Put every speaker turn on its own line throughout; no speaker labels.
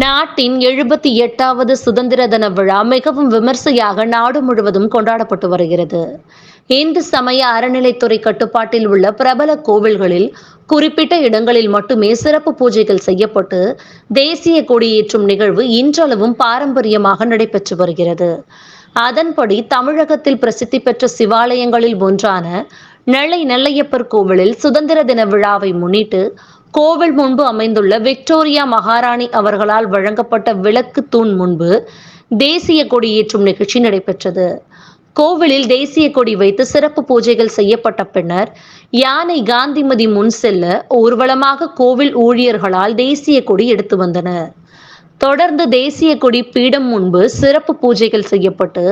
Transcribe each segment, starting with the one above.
நாட்டின் எழுபத்தி எட்டாவது சுதந்திர தின விழா மிகவும் விமர்சையாக நாடு முழுவதும் கொண்டாடப்பட்டு வருகிறது. இந்து சமய அறநிலைத்துறை கட்டுப்பாட்டில் உள்ள பிரபல கோவில்களில் குறிப்பிட்ட இடங்களில் மட்டுமே சிறப்பு பூஜைகள் செய்யப்பட்டு தேசிய கொடியேற்றும் நிகழ்வு இன்றளவும் பாரம்பரியமாக நடைபெற்று வருகிறது. அதன்படி தமிழகத்தில் பிரசித்தி பெற்ற சிவாலயங்களில் ஒன்றான நெல்லை நெல்லையப்பர் கோவிலில் சுதந்திர தின விழாவை முன்னிட்டு கோவில் முன்பு அமைந்துள்ள விக்டோரியா மகாராணி அவர்களால் வழங்கப்பட்ட விளக்கு தூண் முன்பு தேசிய கொடியேற்றும் நிகழ்ச்சி நடைபெற்றது. கோவிலில் தேசிய கொடி வைத்து சிறப்பு பூஜைகள் செய்யப்பட்ட பின்னர் யானை காந்திமதி முன் செல்ல ஊர்வலமாக கோவில் ஊழியர்களால் தேசிய கொடி எடுத்து வந்தனர். தொடர்ந்து தேசிய கொடி பீடம் முன்பு சிறப்பு பூஜைகள் செய்யப்பட்டு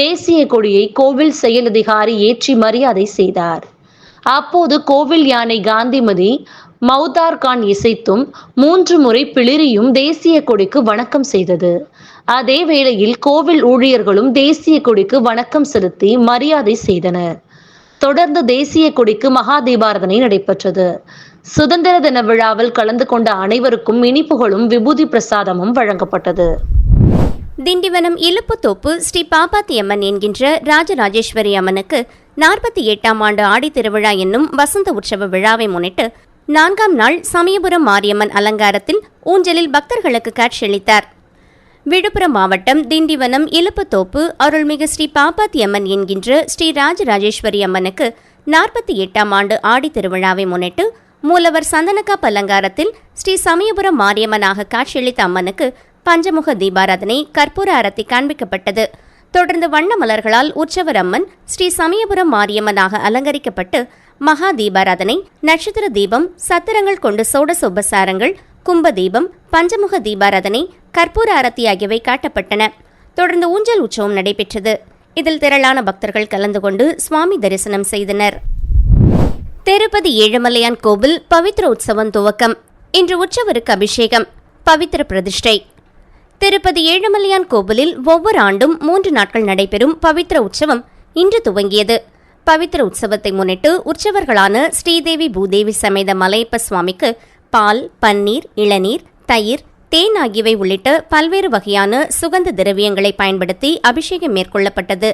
தேசிய கொடியை கோவில் செயலதிகாரி ஏற்றி மரியாதை செய்தார். அப்போது கோவில் யானை காந்திமதி மௌதார் கான் இசைத்தும் மூன்று முறை பிளிரியும் தேசிய கொடிக்கு வணக்கம் செய்தது. அதே வேளையில் கோவில் ஊழியர்களும் தேசிய கொடிக்கு வணக்கம் செலுத்தி மரியாதை செய்தனர். தொடர்ந்து தேசிய கொடிக்கு மகா தீபாரதனை நடைபெற்றது. சுதந்திர தின விழாவில் கலந்து கொண்ட அனைவருக்கும் இனிப்புகளும் விபூதி பிரசாதமும் வழங்கப்பட்டது.
திண்டிவனம் இலுப்புத்தோப்பு ஸ்ரீ பாப்பாத்தி அம்மன் என்கின்ற ராஜராஜேஸ்வரி அம்மனுக்கு நாற்பத்தி எட்டாம் ஆண்டு ஆடி திருவிழா என்னும் வசந்த உற்சவ விழாவை முன்னிட்டு நான்காம் நாள் சமயபுரம் மாரியம்மன் அலங்காரத்தில் ஊஞ்சலில் பக்தர்களுக்கு காட்சியளித்தார் விழுப்புரம் மாவட்டம் திண்டிவனம் இலுப்புத்தோப்பு அருள்மிகு ஸ்ரீ பாப்பாத்தி அம்மன் என்கின்ற ஸ்ரீ ராஜராஜேஸ்வரி அம்மனுக்கு நாற்பத்தி எட்டாம் ஆண்டு ஆடி திருவிழாவை முன்னிட்டு மூலவர் சந்தனக்கா அலங்காரத்தில் ஸ்ரீ சமயபுரம் மாரியம்மனாக காட்சியளித்த அம்மனுக்கு பஞ்சமுக தீபாராதனை கற்பூர அரத்தி காண்பிக்கப்பட்டது. தொடர்ந்து வண்ண மலர்களால் உற்சவர் அம்மன் ஸ்ரீ சமயபுரம் மாரியம்மனாக அலங்கரிக்கப்பட்டு மகா தீபாராதனை நட்சத்திர தீபம் சத்திரங்கள் கொண்டு சோடச உபசாரங்கள் கும்ப தீபம் பஞ்சமுக தீபாராதனை கற்பூர ஆரத்தி ஆகியவை காட்டப்பட்டன. தொடர்ந்து ஊஞ்சல் உற்சவம் நடைபெற்றது. இதில் திரளான பக்தர்கள் கலந்து கொண்டு சுவாமி தரிசனம் செய்தனர். திருப்பதி ஏழுமலையான் கோவில் பவித்ர உற்சவம் துவக்கம். இன்று உற்சவருக்கு அபிஷேகம் பவித்ர பிரதிஷ்டை. திருப்பதி ஏழுமலையான் கோவிலில் ஒவ்வொரு ஆண்டும் மூன்று நாட்கள் நடைபெறும் பவித்ர உற்சவம் இன்று துவங்கியது. பவித்ர உற்சவத்தை முன்னிட்டு உற்சவர்களான ஸ்ரீதேவி பூதேவி சமேத மலையப்ப சுவாமிக்கு பால் பன்னீர் இளநீர் தயிர் தேன் ஆகியவை உள்ளிட்ட பல்வேறு வகையான சுகந்த திரவியங்களை பயன்படுத்தி அபிஷேகம் மேற்கொள்ளப்பட்டது.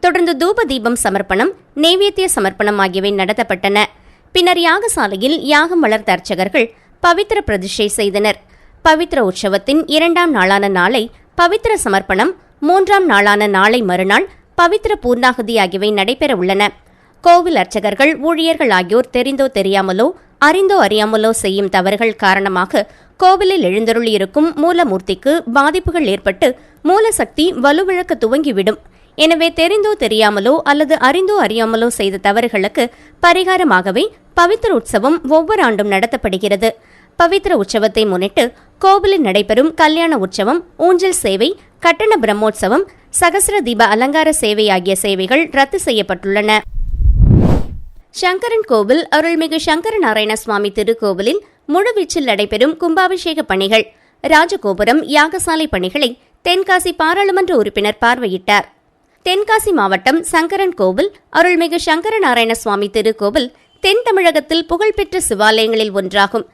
தொடர்ந்து தூப தீபம் சமர்ப்பணம் நெய்வேத்திய சமர்ப்பணம் ஆகியவை நடத்தப்பட்டன. பின்னர் யாகசாலையில் யாகம் வளர்த்த அர்ச்சகர்கள் பவித்ர பிரதிஷ்டை செய்தனர். பவித்ர உற்சவத்தின் இரண்டாம் நாளான நாளை பவித்ர சமர்ப்பணம் மூன்றாம் நாளான நாளை மறுநாள் பவித்ர பூர்ணாகுதி ஆகியவை நடைபெற உள்ளன கோவில் அர்ச்சகர்கள் ஊழியர்கள் ஆகியோர் தெரிந்தோ தெரியாமலோ அறிந்தோ அறியாமலோ செய்யும் தவறுகள் காரணமாக கோவிலில் எழுந்தருளியிருக்கும் மூலமூர்த்திக்கு பாதிப்புகள் ஏற்பட்டு மூலசக்தி வலுவிழக்க துவங்கிவிடும். எனவே தெரிந்தோ தெரியாமலோ அல்லது அறிந்தோ அறியாமலோ செய்த தவறுகளுக்கு பரிகாரமாகவே பவித்ர உற்சவம் ஒவ்வொரு ஆண்டும் நடத்தப்படுகிறது. பவித்ர உற்சவத்தை முன்னிட்டு கோவிலில் நடைபெறும் கல்யாண உற்சவம் ஊஞ்சல் சேவை கட்டண பிரம்மோற்சவம் சகசிர தீப அலங்கார சேவை ஆகிய சேவைகள் ரத்து செய்யப்பட்டுள்ளன. சங்கரன் கோவில் அருள்மிகு சங்கர நாராயண சுவாமி திருக்கோவிலில் முழுவீச்சில் நடைபெறும் கும்பாபிஷேக பணிகள். ராஜகோபுரம் யாகசாலை பணிகளை தென்காசி பாராளுமன்ற உறுப்பினர் பார்வையிட்டார். தென்காசி மாவட்டம் சங்கரன் கோவில் அருள்மிகு சங்கர நாராயண சுவாமி திருக்கோவில் தென் தமிழகத்தில் புகழ்பெற்ற சிவாலயங்களில் ஒன்றாகும்.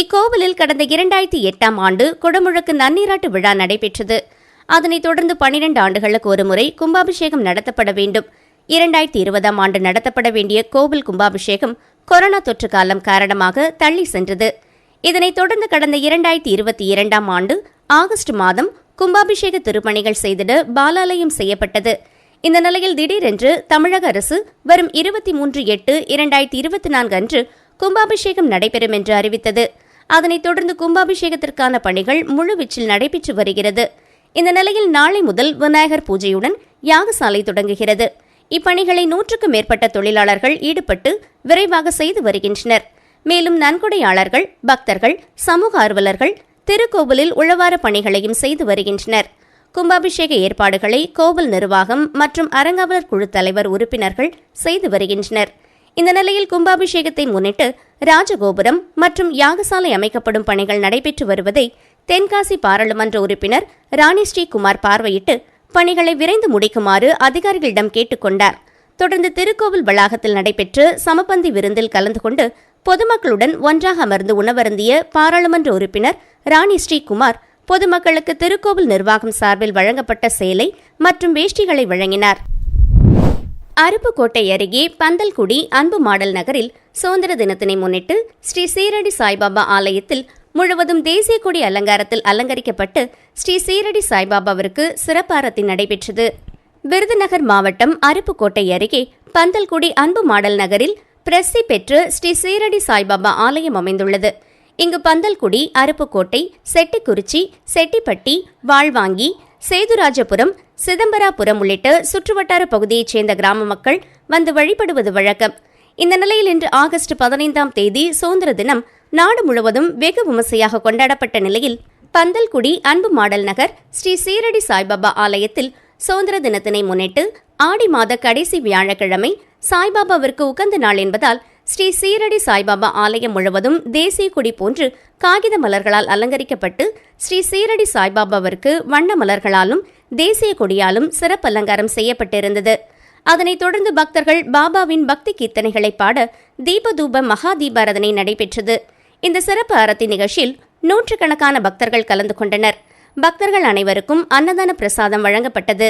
இக்கோவிலில் கடந்த இரண்டாயிரத்தி எட்டாம் ஆண்டு குடமுழுக்கு நன்னீராட்டு விழா நடைபெற்றது. அதனைத் தொடர்ந்து பனிரெண்டு ஆண்டுகளுக்கு ஒருமுறை கும்பாபிஷேகம் நடத்தப்பட வேண்டும். இரண்டாயிரத்தி இருபதாம் ஆண்டு நடத்தப்பட வேண்டிய கோவில் கும்பாபிஷேகம் கொரோனா தொற்று காலம் காரணமாக தள்ளி சென்றது. இதனைத் தொடர்ந்து கடந்த இரண்டாயிரத்தி இருபத்தி இரண்டாம் ஆண்டு ஆகஸ்ட் மாதம் கும்பாபிஷேக திருப்பணிகள் செய்திட பாலாலயம் செய்யப்பட்டது. இந்த நிலையில் திடீரென்று தமிழக அரசு வரும் இருபத்தி மூன்று எட்டு இரண்டாயிரத்தி இருபத்தி நான்கு அன்று கும்பாபிஷேகம் நடைபெறும் என்று அறிவித்தது. அதனைத் தொடர்ந்து கும்பாபிஷேகத்திற்கான பணிகள் முழுவீச்சில் நடைபெற்று வருகிறது. இந்த நிலையில் நாளை முதல் விநாயகர் பூஜையுடன் யாகசாலை தொடங்குகிறது. இப்பணிகளை நூற்றுக்கு மேற்பட்ட தொழிலாளர்கள் ஈடுபட்டு விரைவாக செய்து வருகின்றனர். மேலும் நன்கொடையாளர்கள் பக்தர்கள் சமூக ஆர்வலர்கள் திருக்கோவிலில் உழவார பணிகளையும் செய்து வருகின்றனர். கும்பாபிஷேக ஏற்பாடுகளை கோவில் நிர்வாகம் மற்றும் அரங்காவலர் குழு தலைவர் உறுப்பினர்கள் செய்து வருகின்றனர். இந்த நிலையில் கும்பாபிஷேகத்தை முன்னிட்டு ராஜகோபுரம் மற்றும் யாகசாலை அமைக்கப்படும் பணிகள் நடைபெற்று வருவதை தென்காசி பாராளுமன்ற உறுப்பினர் ராணி ஸ்ரீகுமார் பார்வையிட்டு பணிகளை விரைந்து முடிக்குமாறு அதிகாரிகளிடம் கேட்டுக்கொண்டார் தொடர்ந்து திருக்கோவில் வளாகத்தில் நடைபெற்ற சமபந்தி விருந்தில் கலந்து கொண்டு பொதுமக்களுடன் ஒன்றாக அமர்ந்து உணவருந்திய பாராளுமன்ற உறுப்பினர் ராணி ஸ்ரீகுமார் பொதுமக்களுக்கு திருக்கோவில் நிர்வாகம் சார்பில் வழங்கப்பட்ட சேலை மற்றும் வேஷ்டிகளை வழங்கினார். அருப்புக்கோட்டை அருகே பந்தல்குடி அன்பு மாடல் நகரில் சுதந்திர தினத்தினை முன்னிட்டு ஸ்ரீ சீரடி சாய்பாபா ஆலயத்தில் முழுவதும் தேசிய கொடி அலங்காரத்தில் அலங்கரிக்கப்பட்டு ஸ்ரீ சீரடி சாய்பாபாவிற்கு சிறப்பாரத்தி நடைபெற்றது. விருதுநகர் மாவட்டம் அருப்புக்கோட்டை அருகே பந்தல்குடி அன்பு மாடல் நகரில் பிரசி பெற்று ஸ்ரீ சீரடி சாய்பாபா ஆலயம் அமைந்துள்ளது. இங்கு பந்தல்குடி அருப்புக்கோட்டை செட்டிக்குறிச்சி செட்டிப்பட்டி வாழ்வாங்கி சேதுராஜபுரம் சிதம்பராபுரம் உள்ளிட்ட சுற்றுவட்டார பகுதியைச் சேர்ந்த கிராம மக்கள் வந்து வழிபடுவது வழக்கம். இந்த நிலையில் இன்று ஆகஸ்ட் பதினைந்தாம் தேதி சுதந்திர தினம் நாடு முழுவதும் வெகு விமர்சையாக கொண்டாடப்பட்ட நிலையில் பந்தல்குடி அன்பு மாடல் நகர் ஸ்ரீ சீரடி சாய்பாபா ஆலயத்தில் சுதந்திர தினத்தினை முன்னிட்டு ஆடி மாத கடைசி வியாழக்கிழமை சாய்பாபாவிற்கு உகந்த நாள் என்பதால் ஸ்ரீ சீரடி சாய்பாபா ஆலயம் முழுவதும் தேசிய கொடி போன்று காகித மலர்களால் அலங்கரிக்கப்பட்டு ஸ்ரீ சீரடி சாய்பாபாவிற்கு வண்ண மலர்களாலும் தேசிய கொடியாலும் சிறப்பு அலங்காரம் செய்யப்பட்டிருந்தது. அதனைத் தொடர்ந்து பக்தர்கள் பாபாவின் பக்தி கீர்த்தனைகளை பாட தீபதூப மகாதீபாரதனை நடைபெற்றது. இந்த சிறப்பு அரத்தி நிகழ்ச்சியில் நூற்றுக்கணக்கான பக்தர்கள் கலந்து கொண்டனர். பக்தர்கள் அனைவருக்கும் அன்னதான பிரசாதம் வழங்கப்பட்டது.